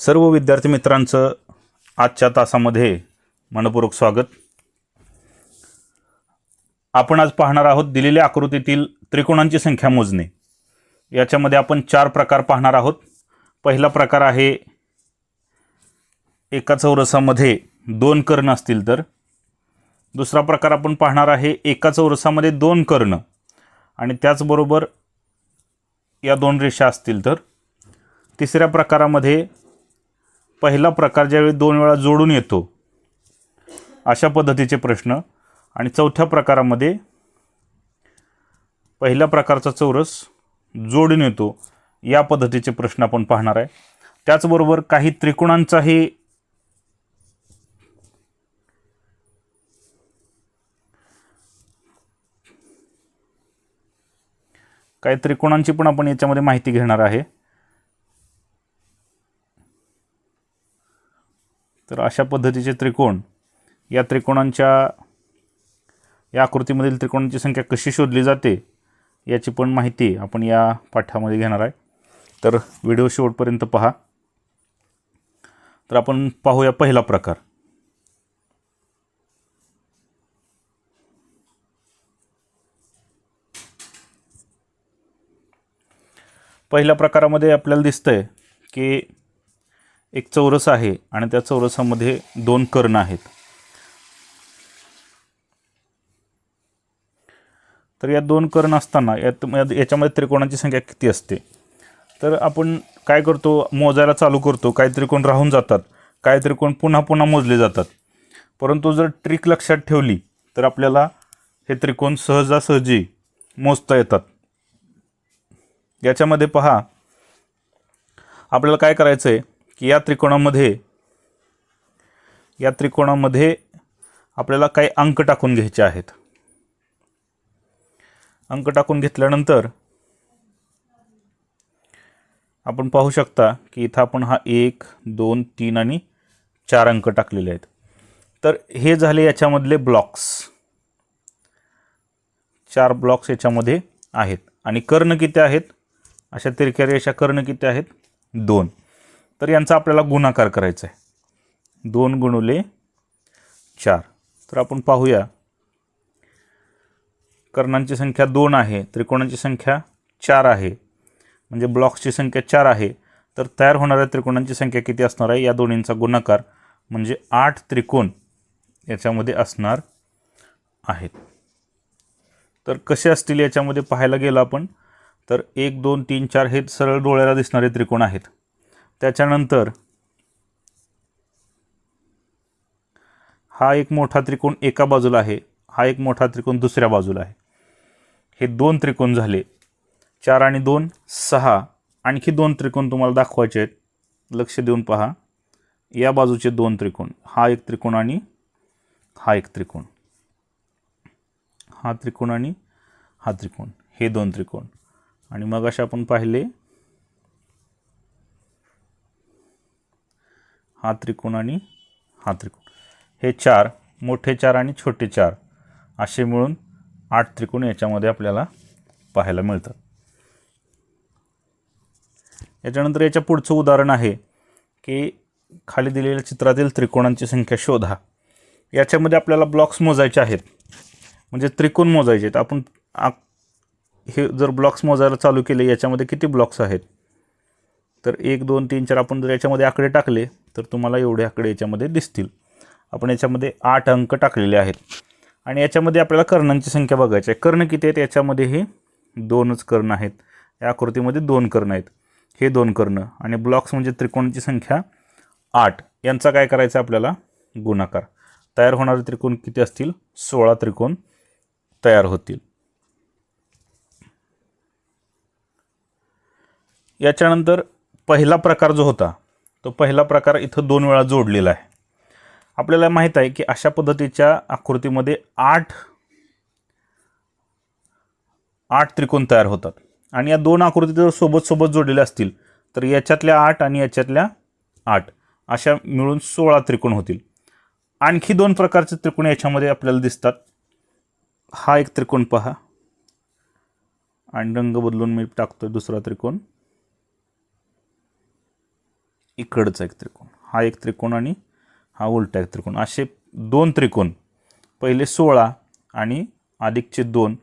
सर्व विद्यार्थी मित्रांचं आजच्या तासामध्ये मनपूर्वक स्वागत. आपण आज पाहणार आहोत दिलेल्या आकृतीतील त्रिकोणांची संख्या मोजणे. याच्यामध्ये आपण चार प्रकार पाहणार आहोत. पहिला प्रकार आहे एका चौरसामध्ये दोन कर्ण असतील तर. दुसरा प्रकार आपण पाहणार आहे एका चौरसामध्ये दोन कर्ण आणि त्याचबरोबर या दोन रेषा असतील तर. तिसऱ्या प्रकारामध्ये पहिला प्रकार ज्यावेळी दोन वेळा जोडून येतो अशा पद्धतीचे प्रश्न. आणि चौथ्या प्रकारामध्ये पहिल्या प्रकारचा चौरस जोडून येतो या पद्धतीचे प्रश्न आपण पाहणार आहे. त्याचबरोबर काही त्रिकोणांचाही काही त्रिकोणांची पण आपण याच्यामध्ये माहिती घेणार आहे. तर अशा पद्धतीचे त्रिकोण या त्रिकोणांच्या या आकृतीमधील त्रिकोणांची संख्या कशी शोधली जाते याची पण माहिती आपण या पाठामध्ये घेणार आहे. तर व्हिडिओ शेवटपर्यंत पहा. तर आपण पाहूया पहिला प्रकार. पहिल्या प्रकारामध्ये आपल्याला दिसतंय की एक चौरस आहे आणि त्या चौरसामध्ये दोन कर्ण आहेत. तर या दोन कर्ण असताना यात याच्यामध्ये त्रिकोणाची संख्या किती असते? तर आपण काय करतो? मोजायला चालू करतो. काही त्रिकोण राहून जातात. काही त्रिकोण पुन्हा पुन्हा मोजले जातात. परंतु जर ट्रिक लक्षात ठेवली तर आपल्याला हे त्रिकोण सहजासहजी मोजता येतात. याच्यामध्ये पहा आपल्याला काय करायचं आहे की या त्रिकोणामध्ये या त्रिकोणामध्ये आपल्याला काही अंक टाकून घ्यायचे आहेत. अंक टाकून घेतल्यानंतर आपण पाहू शकता की इथं आपण हा एक दोन तीन आणि चार अंक टाकलेले आहेत. तर हे झाले याच्यामधले ब्लॉक्स. चार ब्लॉक्स याच्यामध्ये आहेत. आणि कर्ण किती आहेत? अशा तिरक्या रेषा कर्ण किती आहेत? दोन. तर यांचा आपल्याला गुणाकार करायचा आहे. दोन गुणुले चार. तर आपण पाहूया. कर्णांची संख्या दोन आहे त्रिकोणांची संख्या चार आहे. म्हणजे ब्लॉक्सची संख्या चार आहे. तर तयार होणाऱ्या त्रिकोणांची संख्या किती असणार आहे? या दोन्हींचा गुणाकार म्हणजे आठ त्रिकोण याच्यामध्ये असणार आहेत. तर कसे असतील याच्यामध्ये पाहायला गेलं आपण. तर एक दोन तीन चार हे सरळ डोळ्याला दिसणारे त्रिकोण आहेत. त्याच्यानंतर हा एक मोठा त्रिकोण एका बाजूला आहे हा एक मोठा त्रिकोण दुसऱ्या बाजूला आहे. हे दोन त्रिकोण झाले. चार आणि दोन सहा. आणखी दोन त्रिकोण तुम्हाला दाखवायचे आहेत. लक्ष देऊन पहा. या बाजूचे दोन त्रिकोण हा एक त्रिकोण आणि हा एक त्रिकोण. हा त्रिकोण आणि हा त्रिकोण हे दोन त्रिकोण. आणि मग असे आपण पाहिले हा त्रिकोण आणि हा त्रिकोण. हे चार मोठे चार आणि छोटे चार असे मिळून आठ त्रिकोण याच्यामध्ये आपल्याला पाहायला मिळतात. याच्यानंतर याच्या पुढचं उदाहरण आहे की खाली दिलेल्या चित्रातील त्रिकोणांची संख्या शोधा. याच्यामध्ये आपल्याला ब्लॉक्स मोजायचे आहेत. म्हणजे त्रिकोण मोजायचे आहेत. आपण हे जर ब्लॉक्स मोजायला चालू केले याच्यामध्ये किती ब्लॉक्स आहेत? तर एक दोन तीन चार आपण जर याच्यामध्ये आकडे टाकले तर तुम्हाला एवढे आकडे याच्यामध्ये दिसतील. आपण याच्यामध्ये आठ अंक टाकलेले आहेत. आणि याच्यामध्ये आपल्याला कर्णांची संख्या बघायची आहे. कर्ण किती आहेत? याच्यामध्ये हे दोनच कर्ण आहेत. या आकृतीमध्ये दोन कर्ण आहेत. हे दोन कर्ण. आणि ब्लॉक्स म्हणजे त्रिकोणाची संख्या आठ. यांचा काय करायचं आहे आपल्याला? गुणाकार. तयार होणारे त्रिकोण किती असतील? सोळा त्रिकोण तयार होतील. याच्यानंतर पहिला प्रकार जो होता तो पहिला प्रकार इथं दोन वेळा जोडलेला आहे. आपल्याला माहीत आहे की अशा पद्धतीच्या आकृतीमध्ये आठ आठ त्रिकोण तयार होतात. आणि या दोन आकृती जर सोबत सोबत जोडलेल्या असतील तर याच्यातल्या आठ आणि याच्यातल्या आठ अशा मिळून सोळा त्रिकोण होतील. आणखी दोन प्रकारचे त्रिकोण याच्यामध्ये आपल्याला दिसतात. हा एक त्रिकोण पहा. आणि रंग बदलून मी टाकतोय दुसरा त्रिकोण. इकडचा एक त्रिकोण हा एक त्रिकोण आणि हा उलटा एक त्रिकोण. असे दोन त्रिकोण पहिले सोळा आणि अधिकचे दोन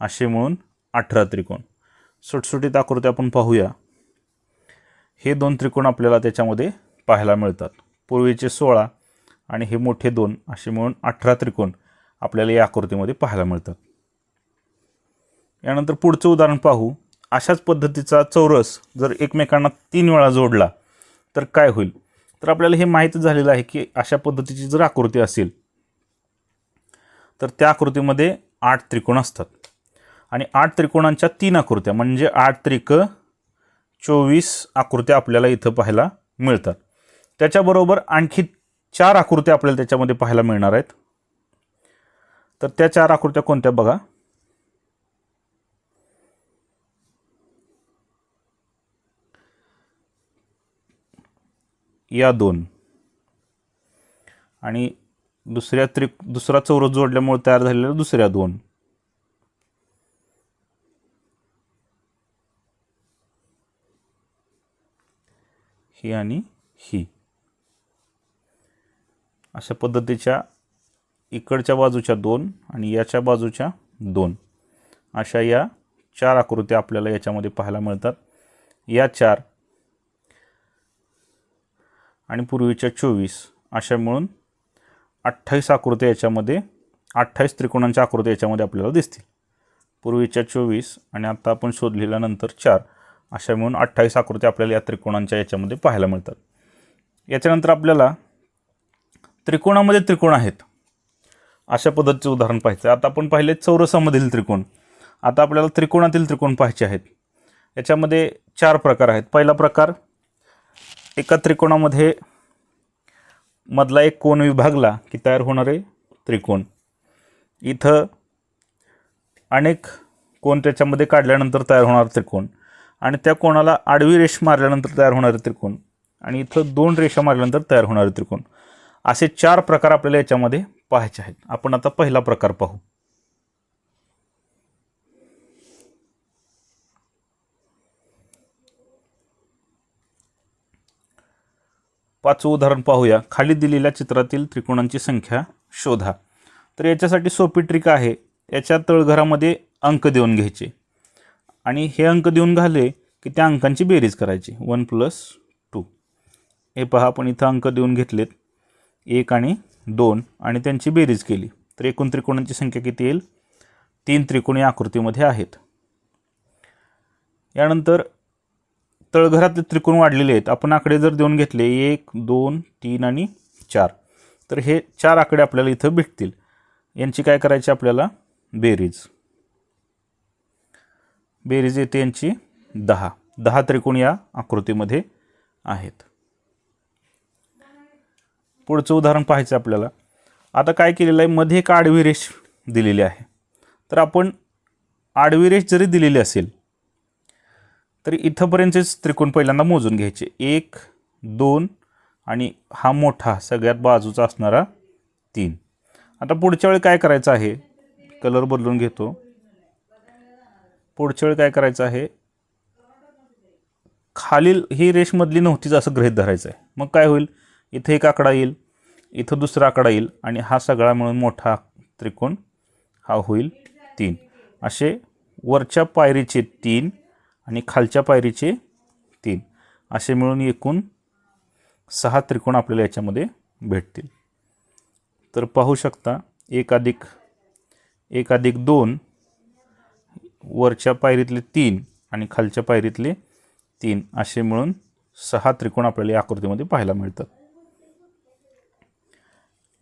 असे मिळून अठरा त्रिकोण. सुटसुटीत आकृती आपण पाहूया. हे दोन त्रिकोण आपल्याला त्याच्यामध्ये पाहायला मिळतात. पूर्वीचे सोळा आणि हे मोठे दोन असे मिळून अठरा त्रिकोण आपल्याला या आकृतीमध्ये पाहायला मिळतात. यानंतर पुढचं उदाहरण पाहू. अशाच पद्धतीचा चौरस जर एकमेकांना तीन वेळा जोडला तर काय होईल? तर आपल्याला हे माहीत झालेलं आहे की अशा पद्धतीची जर आकृती असेल तर त्या आकृतीमध्ये आठ त्रिकोण असतात. आणि आठ त्रिकोणांच्या तीन आकृत्या म्हणजे आठ त्रिक चोवीस आकृत्या आपल्याला इथं पाहायला मिळतात. त्याच्याबरोबर आणखी चार आकृत्या आपल्याला त्याच्यामध्ये पाहायला मिळणार आहेत. तर त्या चार आकृत्या कोणत्या बघा? या दोन. आणि दुसऱ्या त्रि दुसरा चौरस जोडल्यामुळे तयार झालेल्या दुसऱ्या दोन. ही आणि ही. अशा पद्धतीच्या इकडच्या बाजूच्या दोन आणि याच्या बाजूच्या दोन. अशा या चार आकृत्या आपल्याला याच्यामध्ये पाहायला मिळतात. या चार आणि पूर्वीच्या चोवीस अशा मिळून अठ्ठावीस आकृत्या याच्यामध्ये अठ्ठावीस त्रिकोणांच्या आकृत्या याच्यामध्ये आपल्याला दिसतील. पूर्वीच्या चोवीस आणि आता आपण शोधलेल्यानंतर चार अशा मिळून अठ्ठावीस आकृत्या आपल्याला या त्रिकोणांच्या याच्यामध्ये पाहायला मिळतात. याच्यानंतर आपल्याला त्रिकोणामध्ये त्रिकोण आहेत. अशा पद्धतीचे उदाहरण पाहायचं. आता आपण पाहिले चौरसामधील त्रिकोण. आता आपल्याला त्रिकोणातील त्रिकोण पाहायचे आहेत. याच्यामध्ये चार प्रकार आहेत. पहिला प्रकार एका त्रिकोणामध्ये मधला एक कोण विभागला की तयार होणारे त्रिकोण. इथं अनेक कोण त्याच्यामध्ये काढल्यानंतर तयार होणारा त्रिकोण. आणि त्या कोणाला आडवी रेष मारल्यानंतर तयार होणारे त्रिकोण. आणि इथं दोन रेषा मारल्यानंतर तयार होणारे त्रिकोण. असे चार प्रकार आपल्याला याच्यामध्ये पाहायचे आहेत. आपण आता पहिला प्रकार पाहू. पाचवं उदाहरण पाहूया. खाली दिलेल्या चित्रातील त्रिकोणांची संख्या शोधा. तर याच्यासाठी सोपी ट्रिक आहे. याच्या तळघरामध्ये अंक देऊन घ्यायचे. आणि हे अंक देऊन घाले की त्या अंकांची बेरीज करायची. One plus two. हे पहा आपण इथं अंक देऊन घेतलेत. एक आणि दोन. आणि त्यांची बेरीज केली. तर एकूण त्रिकोणांची संख्या किती येईल? तीन त्रिकोणी आकृतीमध्ये आहेत. यानंतर तळघरातले त्रिकोण वाढलेले आहेत. आपण आकडे जर देऊन घेतले एक दोन तीन आणि चार. तर हे चार आकडे आपल्याला इथं भेटतील. यांची काय करायची आपल्याला? बेरीज. बेरीज येते यांची दहा. दहा त्रिकोण या आकृतीमध्ये आहेत. पुढचं उदाहरण पाहायचं आपल्याला. आता काय केलेलं आहे? मध्ये एक आडवी रेष दिलेली आहे. तर आपण आडवी रेष जरी दिलेली असेल तरी इथंपर्यंतचेच त्रिकोण पहिल्यांदा मोजून घ्यायचे. एक दोन आणि हा मोठा सगळ्यात बाजूचा असणारा तीन. आता पुढच्या वेळी काय करायचं आहे? कलर बदलून घेतो. पुढच्या वेळी काय करायचं आहे? खालील ही रेषमधली नव्हतीच असं गृहित धरायचं आहे मग काय होईल? इथं एक आकडा येईल इथं दुसरा आकडा येईल आणि हा सगळा मिळून मोठा त्रिकोण हा होईल तीन. असे वरच्या पायरीचे तीन आणि खालच्या पायरीचे तीन. असे मिळून एकूण सहा त्रिकोण आपल्याला याच्यामध्ये भेटतील. तर पाहू शकता एक अधिक एक अधिक दोन वरच्या पायरीतले तीन आणि खालच्या पायरीतले तीन असे मिळून सहा त्रिकोण आपल्याला या आकृतीमध्ये पाहायला मिळतात.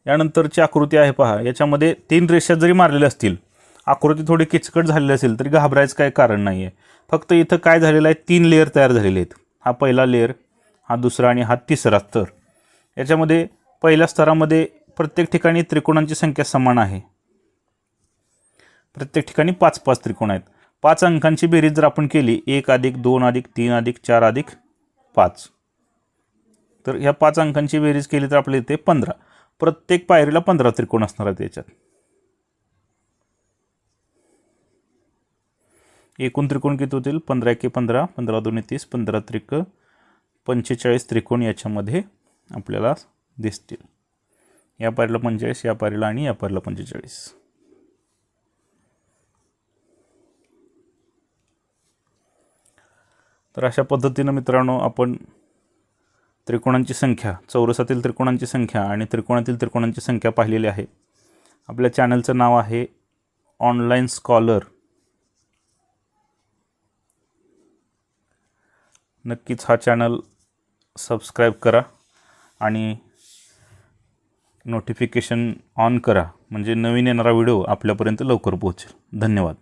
यानंतरची आकृती आहे पहा याच्यामध्ये तीन रेषा जरी मारलेल्या असतील आकृती थोडी किचकट झालेली असेल तरी घाबरायचं काही कारण नाही आहे फक्त इथं काय झालेलं आहे? तीन लेअर तयार झालेले आहेत. हा पहिला लेअर हा दुसरा आणि हा तिसरा स्तर. याच्यामध्ये पहिल्या स्तरामध्ये प्रत्येक ठिकाणी त्रिकोणांची संख्या समान आहे. प्रत्येक ठिकाणी पाच पाच त्रिकोण आहेत. पाच अंकांची बेरीज जर आपण केली एक अधिक दोन अधिक तीन अधिक चार अधिक पाच. तर ह्या पाच अंकांची बेरीज केली तर आपल्या इथे पंधरा. प्रत्येक पायरीला पंधरा त्रिकोण असणार आहेत याच्यात. एकूण त्रिकोण किती होतील? पंधरा एके पंधरा पंधरा दोन तीस पंधरा त्रिक पंचेचाळीस त्रिकोण याच्यामध्ये आपल्याला दिसतील. या पारीला पंचेचाळीस या पारीला आणि या पारीला पंचेचाळीस. तर अशा पद्धतीनं मित्रांनो आपण त्रिकोणांची संख्या चौरसातील त्रिकोणांची संख्या आणि त्रिकोणातील त्रिकोणांची संख्या पाहिलेली आहे. आपल्या चॅनलचं नाव आहे ऑनलाईन स्कॉलर. नक्कीच हा चॅनल सबस्क्राईब करा आणि नोटिफिकेशन ऑन करा. म्हणजे नवीन येणारा व्हिडिओ आपल्यापर्यंत लवकर पोहोचेल. धन्यवाद.